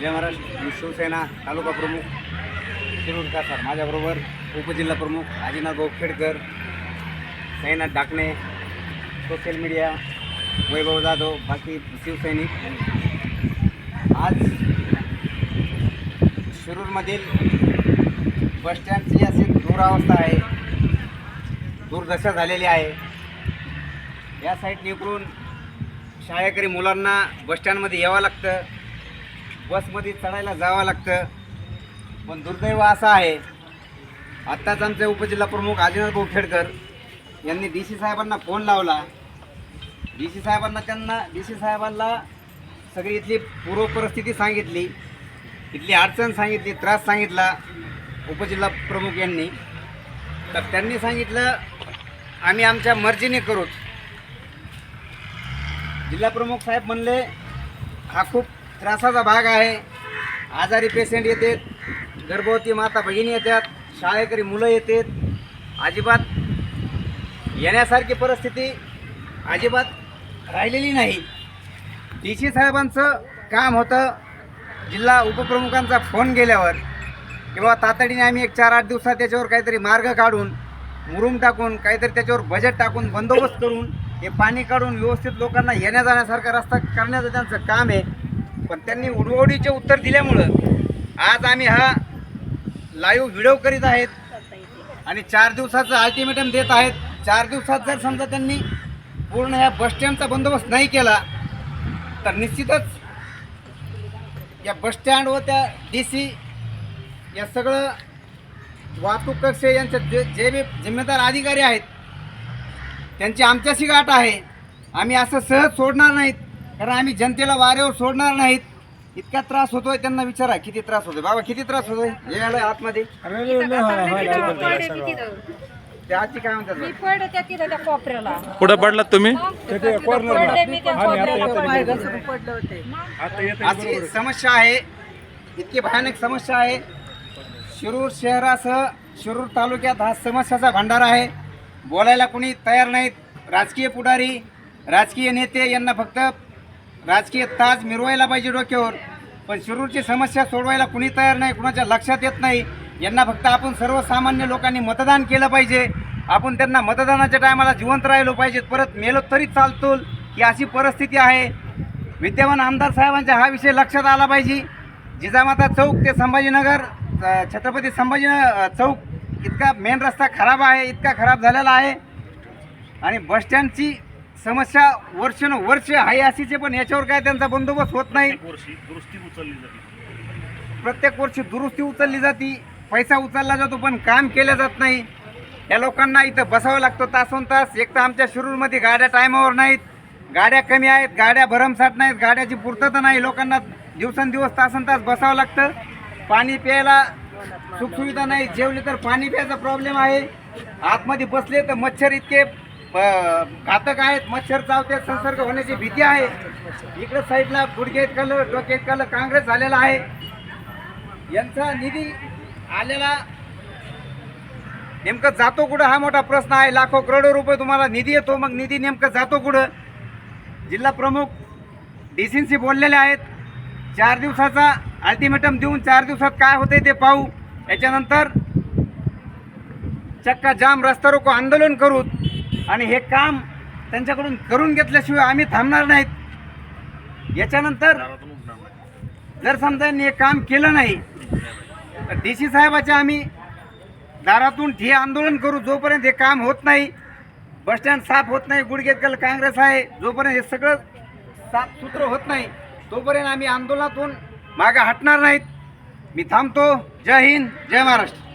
जय महाराष्ट्र. मी शिवसेना तालुका प्रमुख शिरूर कासार. माझ्याबरोबर उपजिल्हा प्रमुख आजीना भाऊ खेडकर साईनाथ डाकणे सोशल मीडिया वैभव जाधव बाकी शिवसैनिक. आज शिरूरमधील बसस्टँडची अशी दुरावस्था आहे. दुर्दशा झालेली आहे. या साईडने इकडून शाळेकरी मुलांना बसस्टँडमध्ये यावं लागतं. बसमध्ये चढायला जावं लागतं. पण दुर्दैव असं आहे आत्ताच आमचे उपजिल्हा प्रमुख आदिनाथ गोखेडकर यांनी डी सी साहेबांना फोन लावला. डी सी साहेबांना त्यांना डी सी साहेबांना सगळी इथली पूर्व परिस्थिती सांगितली इथली अडचण सांगितली त्रास सांगितला उपजिल्हा प्रमुख यांनी. तर त्यांनी सांगितलं आम्ही आमच्या मर्जीने करूच जिल्हा प्रमुख साहेब म्हणले हा खूप त्रासाचा भाग आहे. आजारी पेशंट येतात. गर्भवती माता भगिनी येतात. शाळेकरी मुलं येतात. अजिबात येण्यासारखी परिस्थिती अजिबात राहिलेली नाही. डी सी साहेबांचं काम होतं जिल्हा उपप्रमुखांचा फोन गेल्यावर किंवा तातडीने आम्ही एक चार आठ दिवसात त्याच्यावर काहीतरी मार्ग काढून मुरुम टाकून काहीतरी त्याच्यावर बजेट टाकून बंदोबस्त करून हे पाणी काढून व्यवस्थित लोकांना येण्या जाण्यासारखा रस्ता करण्याचं त्यांचं काम आहे. पण त्यांनी उडवडीचे उत्तर दिल्यामुळं आज आम्ही हा लाईव्ह व्हिडिओ करीत आहेत. आणि चार दिवसाचं अल्टिमेटम देत आहेत. चार दिवसात जर समजा त्यांनी पूर्ण ह्या बसस्टँडचा बंदोबस्त नाही केला तर निश्चितच या बसस्टँड व त्या डी सी या सगळं वाहतूक कक्ष यांचे जे जे बी जिम्मेदार अधिकारी आहेत त्यांची आमच्याशी गाठ आहे. आम्ही असं सहज सोडणार नाहीत. कारण आम्ही जनतेला वाऱ्यावर सोडणार नाहीत. इतका त्रास होतोय त्यांना विचारा किती त्रास होतोय? बाबा किती त्रास होतोय? हे आलं आतमध्ये. ते आजची काय म्हणतात? मी पडले त्या तिथं त्या कोपऱ्याला. कुठं पडलात तुम्ही? पडले मी त्या कोपऱ्याला. अशी समस्या आहे. इतकी भयानक समस्या आहे. शिरूर शहरासह शिरूर तालुक्यात हा समस्याचा भंडार आहे. बोलायला कोणी तयार नाहीत. राजकीय पुढारी राजकीय नेते यांना फक्त राजकीय ताज मिरवायला पाहिजे डोक्यावर. पण शिरूरची समस्या सोडवायला कुणी तयार नाही कुणाच्या लक्षात येत नाही. यांना फक्त आपण सर्वसामान्य लोकांनी मतदान केलं पाहिजे. आपण त्यांना मतदानाच्या टायमाला जिवंत राहिलो पाहिजेत. परत मेलो तरी चालतो ही अशी परिस्थिती आहे. विद्यमान आमदार साहेबांच्या हा विषय लक्षात आला पाहिजे. जिजामाता चौक ते संभाजीनगर छत्रपती संभाजी चौक इतका मेन रस्ता खराब आहे इतका खराब झालेला आहे. आणि बसस्टँडची समस्या वर्षानुवर्ष आहे अशीच पण याच्यावर काय त्यांचा बंदोबस्त होत नाही. प्रत्येक वर्षी दुरुस्ती उचलली जाते. पैसा उचलला जातो पण काम केलं जात नाही. या लोकांना इथं बसावं लागतं तासोन तास. एक तर आमच्या शिरूरमध्ये गाड्या टायमावर नाहीत गाड्या कमी आहेत गाड्या भरमसाठ नाहीत गाड्याची पूर्तता नाही. लोकांना दिवसेंदिवस तासन तास बसावं लागतं. पाणी प्यायला सुखसुविधा नाही. जेवले तर पाणी प्यायचा प्रॉब्लेम आहे. आतमध्ये बसले तर मच्छर इतके घातक आहेत मच्छर चावते संसर्ग होण्याची भीती आहे. इकडं साईडला गुडघे कलर डोके कलर काँग्रेस झालेला आहे. यांचा निधी आलेला नेमकं जातो कुठं? हा मोठा प्रश्न आहे. लाखो करोडो रुपये तुम्हाला निधी येतो. मग निधी नेमकं जातो कुठं? जिल्हा प्रमुख डीसींशी बोललेले आहेत. चार दिवसाचा अल्टिमेटम देऊन चार दिवसात काय होते ते पाहू. याच्यानंतर चक्का जाम रस्ता रोको आंदोलन करू. आणि हे काम त्यांच्याकडून करून घेतल्याशिवाय आम्ही थांबणार नाहीत. याच्यानंतर जर समजा यांनी हे काम केलं नाही तर डी सी साहेबाच्या आम्ही दारातून ठे आंदोलन करू जोपर्यंत हे काम होत नाही. बसस्टँड साफ होत नाही गुडघेतकल काँग्रेस आहे जोपर्यंत हे सगळं साफ सूत्र होत नाही तोपर्यंत आम्ही आंदोलनातून मागं हटणार नाहीत. मी थांबतो. जय हिंद जय महाराष्ट्र.